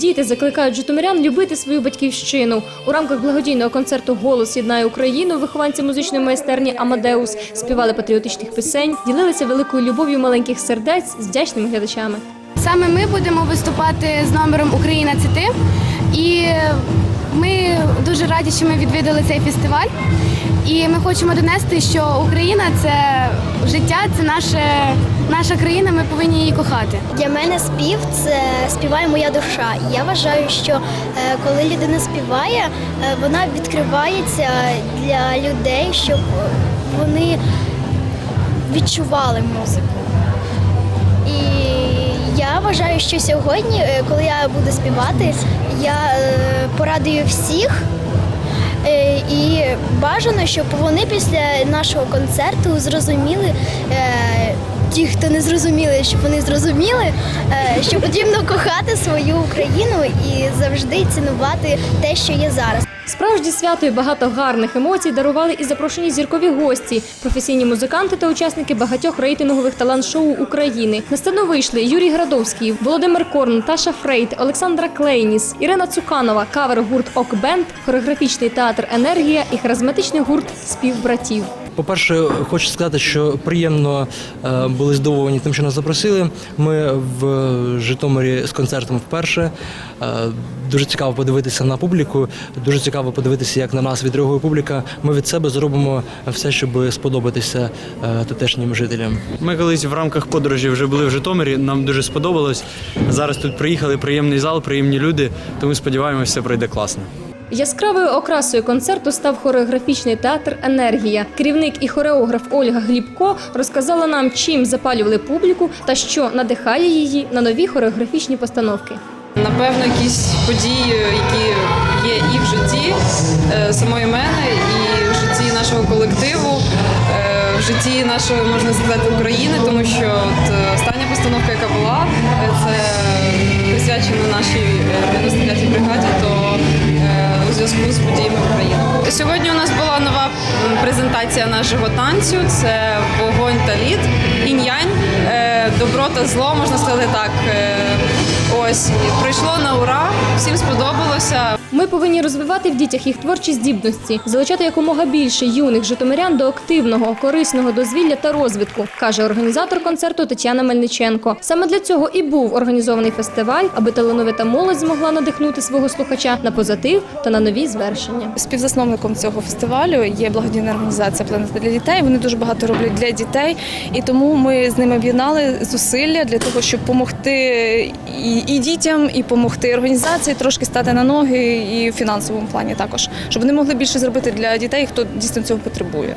Діти закликають житомирян любити свою батьківщину. У рамках благодійного концерту Голос єднає Україну вихованці музичної майстерні Амадеус співали патріотичних пісень, ділилися великою любов'ю маленьких сердець з вдячними глядачами. Саме ми будемо виступати з номером Україна це ти. І ми дуже раді, що ми відвідали цей фестиваль. І ми хочемо донести, що Україна це життя, це наше, наша країна, ми повинні її кохати. Для мене спів це співає моя душа. І я вважаю, що е, коли людина співає, е, вона відкривається для людей, щоб вони відчували музику. І я вважаю, що сьогодні, е, коли я буду співати, я порадую всіх. І бажано, щоб вони після нашого концерту зрозуміли, е, ті, хто не зрозуміли, щоб вони зрозуміли, е, що потрібно кохати свою Україну і завжди цінувати те, що є зараз. Справжнє свято і багато гарних емоцій дарували і запрошені зіркові гості, професійні музиканти та учасники багатьох рейтингових талант-шоу України. На сцену вийшли Юрій Градовський, Володимир Корн, Таша Фрейд, Олександра Клейніс, Ірина Цуканова, кавер-гурт Ок-Бенд, хореографічний театр Енергія і харизматичний гурт Співбратів. По-перше, хочу сказати, що приємно е, були здивовані тим, що нас запросили. Ми в Житомирі з концертом вперше. Е, Дуже цікаво подивитися на публіку, дуже цікаво подивитися, як на нас відреагує публіка. Ми від себе зробимо все, щоб сподобатися е, тутешнім жителям. Ми колись в рамках подорожі вже були в Житомирі. Нам дуже сподобалось. Зараз тут приїхали приємний зал, приємні люди. Тому сподіваємося, все пройде класно. Яскравою окрасою концерту став хореографічний театр Енергія. Керівник і хореограф Ольга Глібко розказала нам, чим запалювали публіку та що надихає її на нові хореографічні постановки. Напевно, якісь події, які є і в житті е, самої мене, і в житті нашого колективу, е, в житті нашої, можна сказати, України, тому що от е, остання постановка, яка була, це присвячена нашій Сьогодні у нас була нова презентація нашого танцю. Це вогонь та лід, інь-янь, е, добро та зло, можна сказати так. Е, Ось прийшло на ура, всім сподобалося. Ми повинні розвивати в дітях їх творчі здібності, залучати якомога більше юних житомирян до активного, корисного дозвілля та розвитку, каже організатор концерту Тетяна Мельниченко. Саме для цього і був організований фестиваль, аби талановита молодь змогла надихнути свого слухача на позитив та на нові звершення. Співзасновником цього фестивалю є благодійна організація Планета для дітей. Вони дуже багато роблять для дітей, і тому ми з ними об'єднали зусилля для того, щоб допомогти і, дітям, і допомогти організації трошки стати на ноги, і в фінансовому плані також, щоб вони могли більше зробити для дітей, хто дійсно цього потребує.